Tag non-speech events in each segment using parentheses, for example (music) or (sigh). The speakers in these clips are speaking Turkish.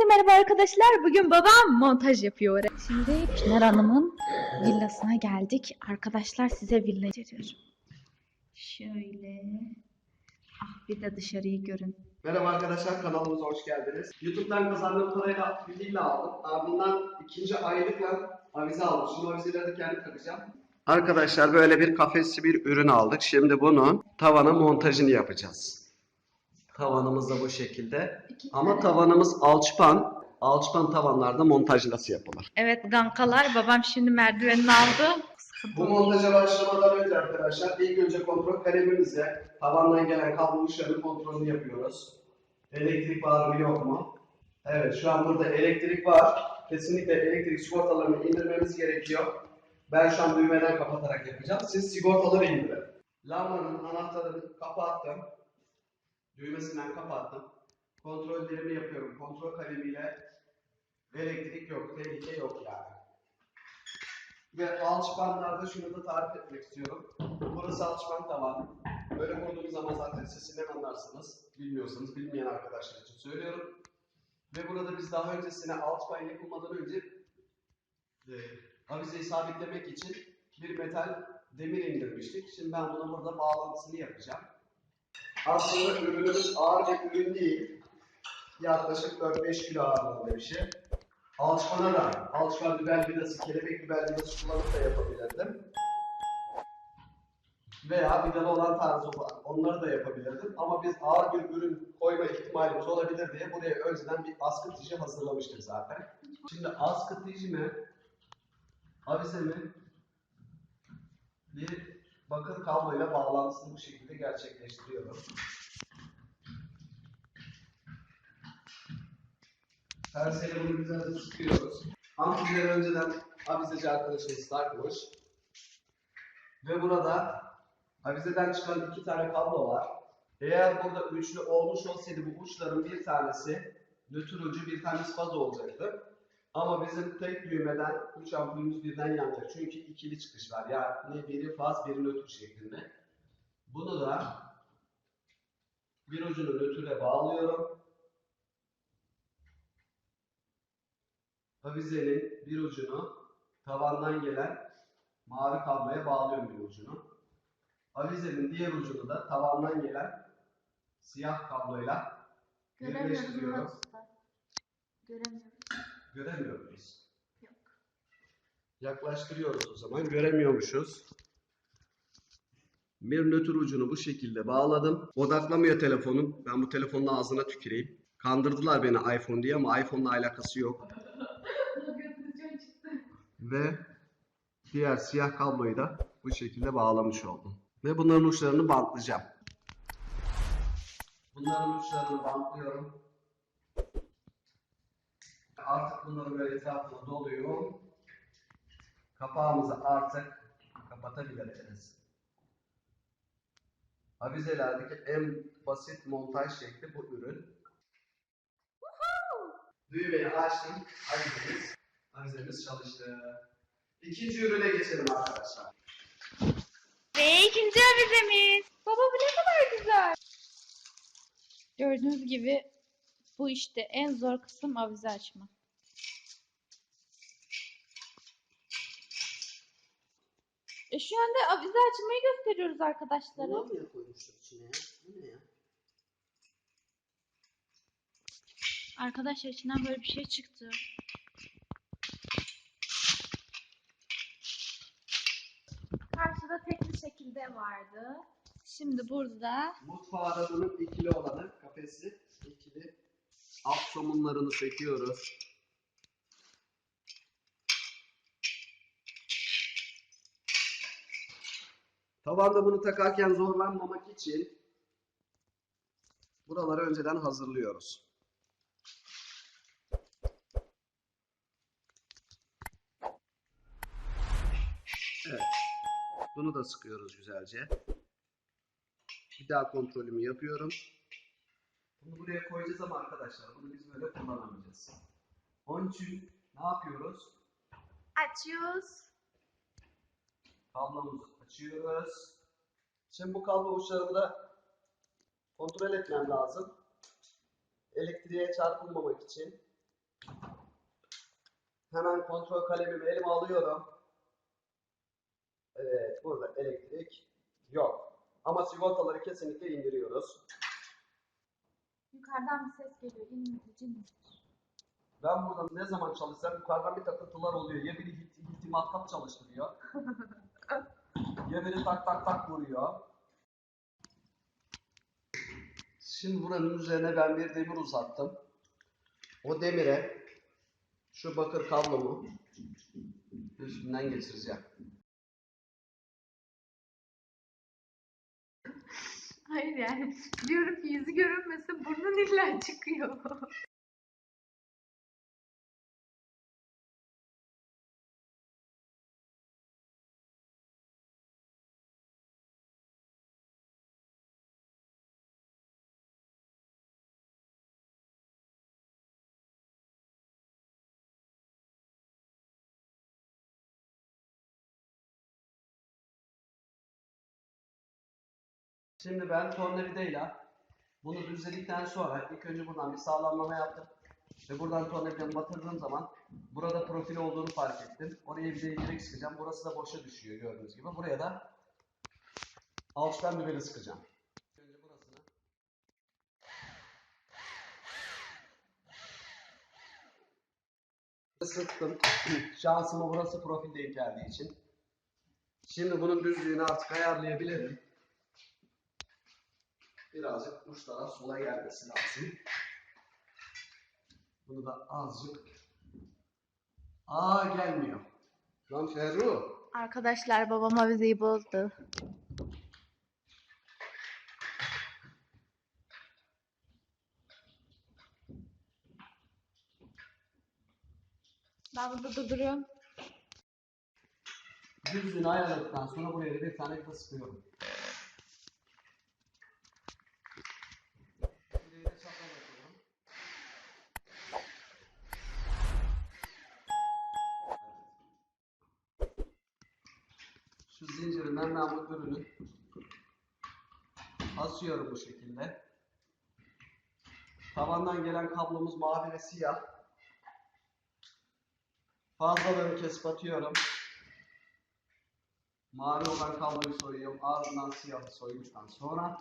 Hepinize merhaba arkadaşlar. Bugün babam montaj yapıyor. Şimdi Pınar Hanım'ın villasına geldik. Arkadaşlar size villayı gösteriyorum. Şöyle. Ah bir de dışarıyı görün. Merhaba arkadaşlar kanalımıza hoş geldiniz. YouTube'dan kazandığım parayla bir villa aldım. Ardından ikinci aylıkla avize aldım. Şimdi avizeleri de kendim takacağım. Arkadaşlar böyle bir kafesli bir ürün aldık. Şimdi bunu tavana montajını yapacağız. Tavanımız da bu şekilde. Ama tavanımız alçıpan. Alçıpan tavanlarda montaj nasıl yapılır? Evet gankalar babam şimdi merdivenini aldı. Bu montaja başlamadan önce arkadaşlar ilk önce kontrol kalemimizle tavandan gelen kablo uçlarının kontrolünü yapıyoruz. Elektrik var mı yok mu? Evet şu an burada elektrik var. Kesinlikle elektrik sigortalarını indirmemiz gerekiyor. Ben şu an düğmeden kapatarak yapacağım. Siz sigortaları indirin. Lambanın anahtarını kapattım. Düğmesinden kapattım. Kontrollerimi yapıyorum. Kontrol kalemiyle elektrik yok, tehlike yok yani. Ve alçıpanlarda şunu da tarif etmek istiyorum. Burası alçıpan tavan. Böyle kurduğum zaman zaten sesinden anlarsınız. Bilmiyorsanız bilmeyen arkadaşlar için söylüyorum. Ve burada biz daha öncesine alçıpan yapılmadan önce e, avizeyi sabitlemek için bir metal demir indirmiştik. Şimdi ben buna burada bağlantısını yapacağım. Aslında ürünümüz ağır bir ürün değil. Yaklaşık 4-5 kilo ağırlığında bir şey. Alçmana da, alçman biber vidası, kelebek biber vidası kullanıp da yapabilirdim. Veya vidalı olan tarzı onları da yapabilirdim. Ama biz ağır bir ürün koyma ihtimalimiz olabilir diye buraya önceden bir askı tişi hazırlamıştık zaten. Şimdi askı tişimi, avizemi bir bakır kabloyla bağlantısını bu şekilde gerçekleştiriyorum. Terseyle bunu güzelce sıkıyoruz. Ampulleri önceden avizeci arkadaşımız takmış. Ve burada avizeden çıkan iki tane kablo var. Eğer burada üçlü olmuş olsaydı bu uçların bir tanesi nötr ucu bir tanesi faz olacaktı. Ama bizim tek düğmeden üç ampulümüz birden yanacak. Çünkü ikili çıkış var. Yani biri faz, biri nötr şeklinde. Bunu da bir ucunu nötre bağlıyorum. avizenin bir ucunu tavandan gelen mavi kabloya bağlıyorum bir ucunu. Avizenin diğer ucunu da tavandan gelen siyah kabloyla birleştiriyorum. Göremiyorum. Göremiyor muyuz? Yaklaştırıyoruz o zaman. Göremiyormuşuz. Bir nötr ucunu bu şekilde bağladım. Odaklamıyor telefonum. Ben bu telefonun ağzına tüküreyim. Kandırdılar beni iPhone diye ama iPhone'la alakası yok. Ve diğer siyah kabloyu da bu şekilde bağlamış oldum. Ve bunların uçlarını bantlayacağım. Bunların uçlarını bantlıyorum. Artık bunları böyle etrafına doluyorum. Kapağımızı artık kapatabiliriz. Avizelerdeki en basit montaj şekli bu ürün. Düğmeyi açtım. Avizemiz, avizemiz çalıştı. İkinci ürüne geçelim arkadaşlar. Ve ikinci avizemiz. Baba bu ne kadar güzel. Gördüğünüz gibi bu işte en zor kısım avize açmak. E şu anda avize açmayı gösteriyoruz arkadaşlara. mı koymuştuk içine ya? Bu ne ya? Arkadaşlar içinden böyle bir şey çıktı. Karşıda tek bir şekilde vardı. Şimdi burada Mutfağa da bunun ikili olanı, kafesi ikili. Alt somunlarını söküyoruz. Tavanda bunu takarken zorlanmamak için buraları önceden hazırlıyoruz. Evet. Bunu da sıkıyoruz güzelce. Bir daha kontrolümü yapıyorum. Bunu buraya koyacağız ama arkadaşlar bunu biz böyle kullanamayacağız. Onun için ne yapıyoruz? açıyoruz. Kablomuzu açıyoruz. Şimdi bu kablo uçlarını da kontrol etmem lazım. Elektriğe çarpılmamak için Hemen kontrol kalemimi elime alıyorum. Evet, burada elektrik yok. Ama sigortaları kesinlikle indiriyoruz. Yukarıdan bir ses geliyor. İnmedi, cinmiş. Ben burada ne zaman çalışsam yukarıdan bir takıntılar oluyor. Ya biri hit, hit matkap çalıştırıyor. (laughs) ya biri tak tak tak vuruyor. Şimdi buranın üzerine ben bir demir uzattım. O demire şu bakır kablomu üstünden geçireceğim. Hayır yani diyorum ki yüzü görünmesin burnun illa çıkıyor. Şimdi ben tornavidayla bunu düzledikten sonra ilk önce buradan bir sağlamlama yaptım. Ve buradan tornavidanı batırdığım zaman burada profil olduğunu fark ettim. Oraya bir de direkt sıkacağım. Burası da boşa düşüyor gördüğünüz gibi. Buraya da alçıdan biberi sıkacağım. Önce burasını sıktım. (clears throat) Şansıma burası profil denk geldiği için. Şimdi bunun düzlüğünü artık ayarlayabilirim. Birazcık uçlara sola gelmesi lazım. Bunu da azıcık. Aa gelmiyor. Lan Ferru. Arkadaşlar babam avizeyi bozdu. Ben burada durduruyorum. Düzlüğünü ayarladıktan sonra buraya da bir tane sıkıyorum. Vidayı da çapraz atıyorum. Şu ben bu ürünü asıyorum bu şekilde. Tavandan gelen kablomuz mavi ve siyah. Fazlalarını kesip atıyorum. Mavi olan kabloyu soyuyorum. Ardından siyahı soyduktan sonra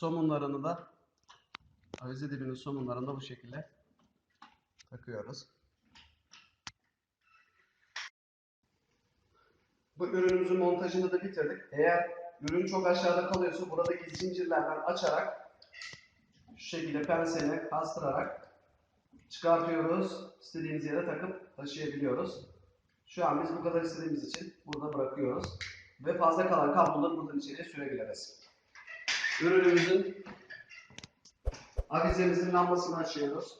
somunlarını da avize dibinin somunlarını da bu şekilde takıyoruz. Bu ürünümüzün montajını da bitirdik. Eğer ürün çok aşağıda kalıyorsa buradaki zincirlerden açarak şu şekilde pensele kastırarak çıkartıyoruz. İstediğimiz yere takıp taşıyabiliyoruz. Şu an biz bu kadar istediğimiz için burada bırakıyoruz. Ve fazla kalan kabloları buradan içeriye sürebiliriz. Ürünümüzün avizemizin lambasını açıyoruz.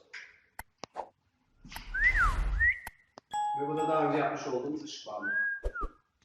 Ve bu da daha önce yapmış olduğumuz ışık bandı.